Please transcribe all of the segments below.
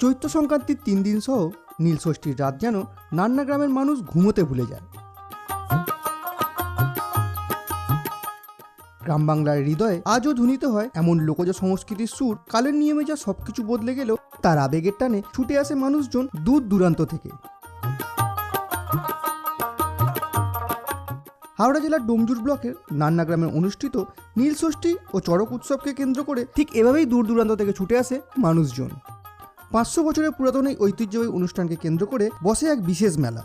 চৈত্র সংক্রান্তির তিন দিন সহ নীলষষ্ঠীর রাত যেন নান্না গ্রামের মানুষ ঘুমোতে ভুলে যায়। গ্রাম বাংলার হৃদয়ে আজও ধ্বনিত হয় এমন লোকজ সংস্কৃতির সুর, কালের নিয়মে যা সবকিছু বদলে গেলেও তার আবেগের টানে ছুটে আসে মানুষজন দূর দূরান্ত থেকে। হাওড়া জেলার ডোমজুর ব্লকের নান্না গ্রামে অনুষ্ঠিত নীলষষ্ঠী ও চড়ক উৎসবকে কেন্দ্র করে ঠিক এভাবেই দূর দূরান্ত থেকে ছুটে আসে মানুষজন। পাঁচশো বছরের পুরাতন এই ঐতিহ্যবাহী অনুষ্ঠানকে কেন্দ্র করে বসে এক বিশেষ মেলা।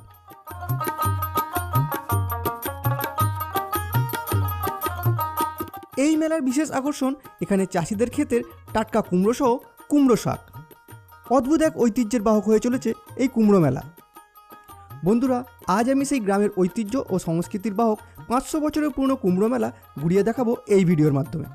এই মেলার বিশেষ আকর্ষণ এখানে চাষিদের ক্ষেতের টাটকা কুমড়ো সহ কুমড়ো শাক। অদ্ভুত এক ঐতিহ্যের বাহক হয়ে চলেছে এই কুমড়ো মেলা। বন্ধুরা, আজ আমি সেই গ্রামের ঐতিহ্য ও সংস্কৃতির বাহক পাঁচশো বছরের পুরনো কুমড়ো মেলা ঘুরিয়ে দেখাবো এই ভিডিওর মাধ্যমে।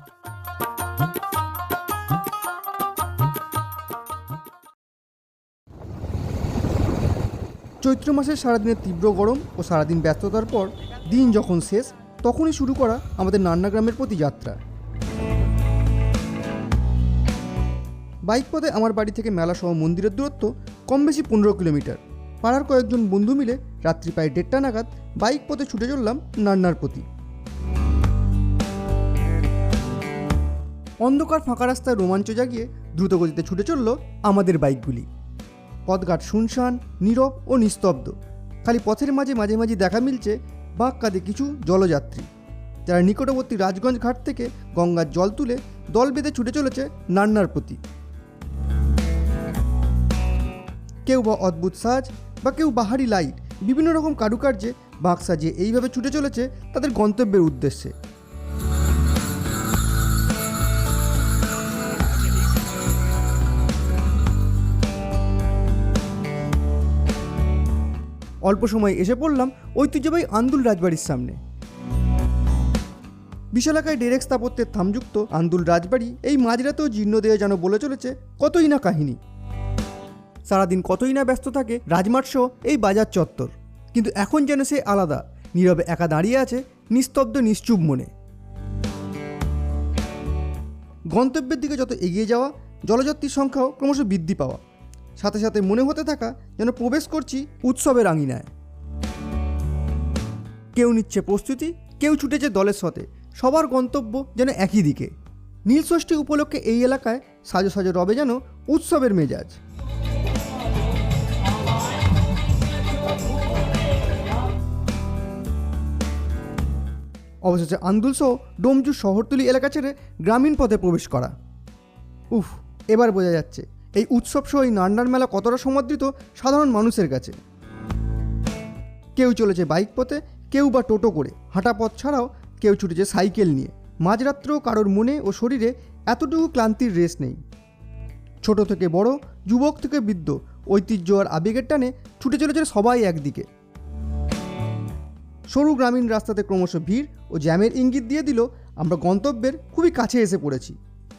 চৈত্র মাসের সারাদিনের তীব্র গরম ও সারাদিন ব্যস্ততার পর দিন যখন শেষ, তখনই শুরু করা আমাদের নান্না গ্রামের প্রতি যাত্রা। বাইক পথে আমার বাড়ি থেকে মেলা সহ মন্দিরের দূরত্ব কম বেশি পনেরো কিলোমিটার। পাড়ার কয়েকজন বন্ধু মিলে রাত্রি প্রায় দেড়টা নাগাদ বাইক পথে ছুটে চললাম নান্নার প্রতি। অন্ধকার ফাঁকা রাস্তায় রোমাঞ্চ জাগিয়ে দ্রুতগতিতে ছুটে চলল আমাদের বাইকগুলি। পথঘাট শুনশান, নীরব ও নিস্তব্ধ। খালি পথের মাঝে মাঝে মাঝে দেখা মিলছে বাঁক কাঁধে কিছু জলযাত্রী। যারা নিকটবর্তী রাজগঞ্জ ঘাট থেকে গঙ্গার জল তুলে দল বেঁধে ছুটে চলেছে নান্নার প্রতি। কেউ বা অদ্ভুত সাজ বা কেউ বাহারি লাইট, বিভিন্ন রকম কারুকার্যে বাঁক সাজিয়ে এইভাবে ছুটে চলেছে তাদের গন্তব্যের উদ্দেশ্যে। অল্প সময় এসে পড়লাম ঐতিহ্যবাহী আন্দুল রাজবাড়ির সামনে। বিশালাকায় ডেরেক স্থাপত্যের থামযুক্ত আন্দুল রাজবাড়ি এই মাঝরাতেও জীর্ণ দেহে যেন বলে চলেছে, কতই না কাহিনী। সারাদিন কতই না ব্যস্ত থাকে রাজমাট সহ এই বাজার চত্বর। কিন্তু এখন যেন সে আলাদা, নীরবে একা দাঁড়িয়ে আছে নিস্তব্ধ নিশ্চুপ মনে। গন্তব্যের দিকে যত এগিয়ে যাওয়া, জলযাত্রীর সংখ্যাও ক্রমশ বৃদ্ধি পাওয়া। সাথে সাথে মনে হতে থাকা যেন প্রবেশ করছি উৎসবের আঙিনায়। কেউ নিচ্ছে প্রস্তুতি, কেউ ছুটেছে দলের সাথে। সবার গন্তব্য যেন একই দিকে। নীলষষ্ঠী উপলক্ষে এই এলাকায় সাজো সাজো রবে যেন উৎসবের মেজাজ। অবশেষে আন্দুল সহ ডোমজু শহরতলি এলাকা ছেড়ে গ্রামীণ পথে প্রবেশ করা। উফ, এবার বোঝা যাচ্ছে এই উৎসব সহ এই নান্ডার মেলা কতটা সমাদৃত সাধারণ মানুষের কাছে? কেউ চলেছে বাইক পথে, কেউ বা টোটো করে। হাঁটা পথ ছাড়াও কেউ ছুটেছে সাইকেল নিয়ে। মাঝরাত্রেও কারোর মনে ও শরীরে এতটুকু ক্লান্তির রেস নেই। ছোট থেকে বড়, যুবক থেকে বৃদ্ধ, ঐতিহ্য আর আবেগের টানে ছুটে চলেছে সবাই একদিকে। সরু গ্রামীণ রাস্তাতে ক্রমশ ভিড় ও জ্যামের ইঙ্গিত দিয়ে দিল, আমরা গন্তব্যের খুবই কাছে এসে পড়েছি।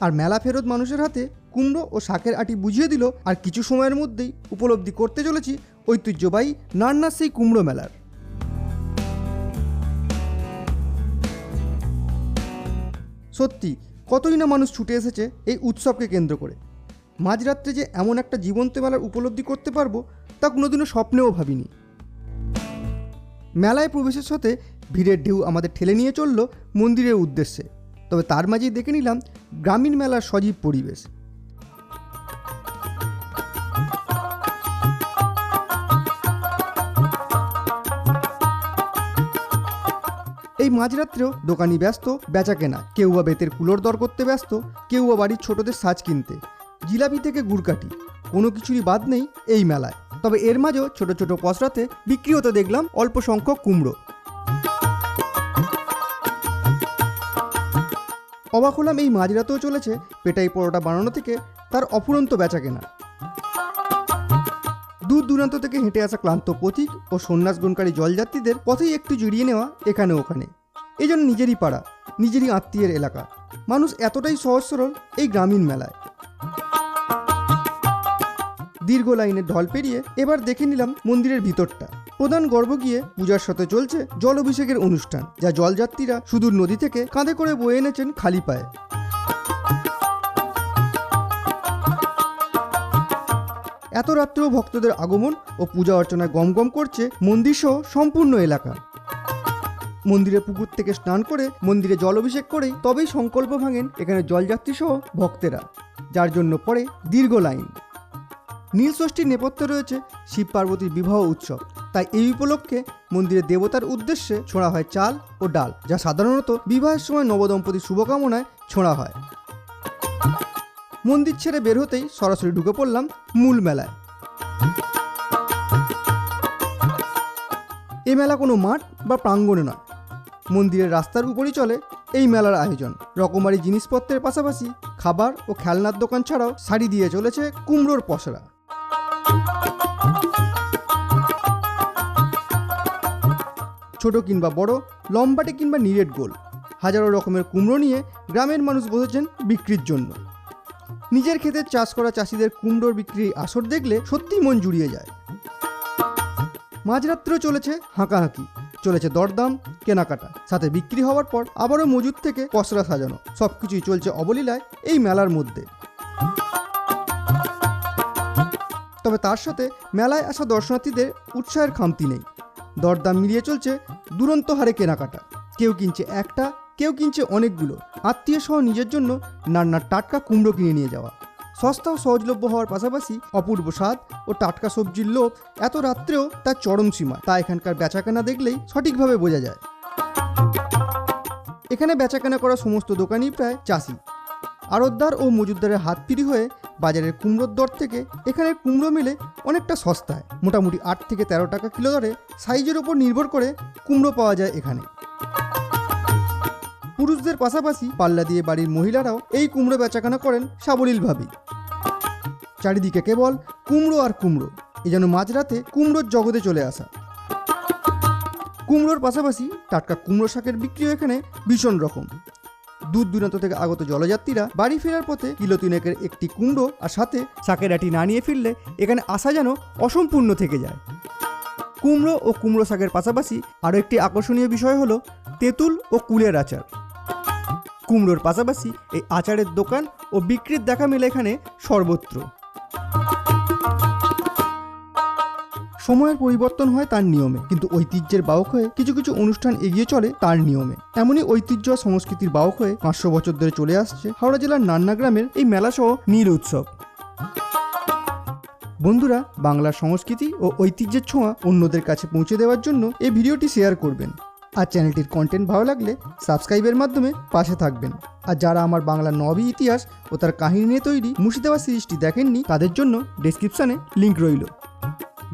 আর মেলা ফেরত মানুষের হাতে কুমড়ো ও শাকের আটি বুঝিয়ে দিল আর কিছু সময়ের মধ্যেই উপলব্ধি করতে চলেছি ঐতিহ্যবাহী নান্নার সেই কুমড়ো মেলার। সত্যি, কতই না মানুষ ছুটে এসেছে এই উৎসবকে কেন্দ্র করে। মাঝরাত্রে যে এমন একটা জীবন্ত মেলার উপলব্ধি করতে পারব তা কোনোদিনও স্বপ্নেও ভাবিনি। মেলায় প্রবেশের সাথে ভিড়ের ঢেউ আমাদের ঠেলে নিয়ে চলল মন্দিরের উদ্দেশ্যে। তবে তার মাঝেই দেখে নিলাম গ্রামীণ মেলার সজীব পরিবেশ। এই মাঝরাত্রেও দোকানি ব্যস্ত, বেচা কেনা, কেউ বা বেতের কুলোর দর করতে ব্যস্ত, কেউ বা বাড়ির ছোটদের সাজ কিনতে। জিলাপি থেকে গুড়কাঠি কোনো কিছুরই বাদ নেই এই মেলায়। তবে এর মাঝেও ছোট ছোট পসরাতে বিক্রি হতে দেখলাম অল্প সংখ্যক কুমড়ো। অবাক হলাম এই মাঝরাতেও চলেছে পেটাই পরোটা বানানো থেকে তার অফুরন্ত বেচা কেনা দূর দূরান্ত থেকে হেঁটে আসা ক্লান্ত পথিক ও সন্ন্যাস গ্রহণকারী জলযাত্রীদের পথেই একটু জড়িয়ে নেওয়া এখানে ওখানে। এই জন্য নিজেরই পাড়া, নিজেরই আত্মীয়ের এলাকা। মানুষ এতটাই সহজ সরল এই গ্রামীণ মেলায়। দীর্ঘ লাইনের ঢল পেরিয়ে এবার দেখে নিলাম মন্দিরের ভিতরটা। প্রধান গর্ভ গিয়ে পূজার সাথে চলছে জল অভিষেকের অনুষ্ঠান, যা জলযাত্রীরা সুদূর নদী থেকে কাঁধে করে বয়ে এনেছেন খালি পায়ে। এত রাত্রেও ভক্তদের আগমন ও পূজা অর্চনায় গমগম করছে মন্দির সহ সম্পূর্ণ এলাকা। মন্দিরে পুকুর থেকে স্নান করে মন্দিরে জল অভিষেক করেই তবেই সংকল্প ভাঙেন এখানে জলযাত্রী সহ ভক্তেরা, যার জন্য পড়ে দীর্ঘ লাইন। নীলষষ্ঠীর নেপথ্যে রয়েছে শিব পার্বতীর বিবাহ উৎসব। তাই এই উপলক্ষে মন্দিরে দেবতার উদ্দেশ্যে ছোঁড়া হয় চাল ও ডাল, যা সাধারণত বিবাহের সময় নবদম্পতির শুভকামনায় ছোঁড়া হয়। মন্দির ছেড়ে বের হতেই সরাসরি ঢুকে পড়লাম মূল মেলায়। এ মেলা কোনো মাঠ বা প্রাঙ্গণে নয়। মন্দিরের রাস্তার উপরই চলে এই মেলার আয়োজন। রকমারি জিনিসপত্রের পাশাপাশি খাবার ও খেলনার দোকান ছাড়াও শাড়ি দিয়ে চলেছে কুমড়োর পসরা। ছোট কিংবা বড়, লম্বাটে কিংবা নিরেট গোল। হাজারো রকমের কুমড়ো নিয়ে গ্রামের মানুষ বসেছেন বিক্রির জন্য। নিজের ক্ষেতের চাষ করা চাষিদের কুমড়োর বিক্রির আসর দেখলে সত্যিই মন জুড়িয়ে যায়। মাঝরাত্রেও চলেছে হাঁকাহাঁকি, চলেছে দরদাম, কেনাকাটা। সাথে বিক্রি হওয়ার পর আবারও মজুদ থেকে পসরা সাজানো। সব কিছুই চলছে অবলীলায় এই মেলার মধ্যে। তবে তার সাথে মেলায় আসা দর্শনার্থীদের উৎসাহের খামতি নেই। দরদাম মিলিয়ে চলছে দুরন্ত হারে কেনাকাটা। কেউ কিনছে একটা, কেউ কিনছে অনেকগুলো। আত্মীয় সহ নিজের জন্য নান্নার টাটকা কুমড়ো কিনে নিয়ে যাওয়া। সস্তা ও সহজলভ্য হওয়ার পাশাপাশি অপূর্ব স্বাদ ও টাটকা সবজির লোভ এত রাত্রেও তার চরম সীমা। তা এখানকার বেচাকেনা দেখলেই সঠিকভাবে বোঝা যায়। এখানে বেচাকেনা করা সমস্ত দোকানই প্রায় চাষি। আড়তদার ও মজুদদারের হাত পিড়ি হয়ে বাজারের কুমড়োর দর থেকে এখানে কুমড়ো মিলে অনেকটা সস্তায়। মোটামুটি আট থেকে তেরো টাকা কিলো দরে সাইজের ওপর নির্ভর করে কুমড়ো পাওয়া যায় এখানে। পুরুষদের পাশাপাশি পাল্লা দিয়ে বাড়ির মহিলারাও এই কুমড়ো বেচাকেনা করেন সাবলীলভাবেই চারিদিকে কেবল কুমড়ো আর কুমড়ো, এ যেন মাঝরাতে কুমড়োর জগতে চলে আসা। কুমড়োর পাশাপাশি টাটকা কুমড়ো শাকের বিক্রিও এখানে ভীষণ রকম। দূর দূরান্ত থেকে আগত জলযাত্রীরা বাড়ি ফেরার পথে কিলো তিনেকের একটি কুমড়ো আর সাথে শাকের আটি না নিয়ে ফিরলে এখানে আসা যেন অসম্পূর্ণ থেকে যায়। কুমড়ো ও কুমড়ো শাকের পাশাপাশি আরও একটি আকর্ষণীয় বিষয় হলো তেঁতুল ও কুলের আচার। কুমড়োর পাশাপাশি এই আচারের দোকান ও বিক্রির দেখা মেলে এখানে সর্বত্র। সময়ের পরিবর্তন হয় তার নিয়মে, কিন্তু ঐতিহ্যের বাহক হয়ে কিছু কিছু অনুষ্ঠান এগিয়ে চলে তার নিয়মে। এমনই ঐতিহ্য সংস্কৃতির বাহক হয়ে পাঁচশো বছর ধরে চলে আসছে হাওড়া জেলার নান্না গ্রামের এই মেলাসহ নীল উৎসব। বন্ধুরা, বাংলার সংস্কৃতি ও ঐতিহ্যের ছোঁয়া অন্যদের কাছে পৌঁছে দেওয়ার জন্য এই ভিডিওটি শেয়ার করবেন। আর চ্যানেলটির কন্টেন্ট ভালো লাগলে সাবস্ক্রাইবের মাধ্যমে পাশে থাকবেন। আর যারা আমার বাংলা নবী ইতিহাস ও তার কাহিনী নিয়ে তৈরি মুর্শিদাবাদ সিরিজটি দেখেননি, তাদের জন্য ডেসক্রিপশানে লিঙ্ক রইল।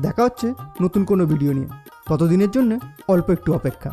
দেখা হচ্ছে নতুন কোনো ভিডিও নিয়ে। ততদিনের জন্য অল্প একটু অপেক্ষা।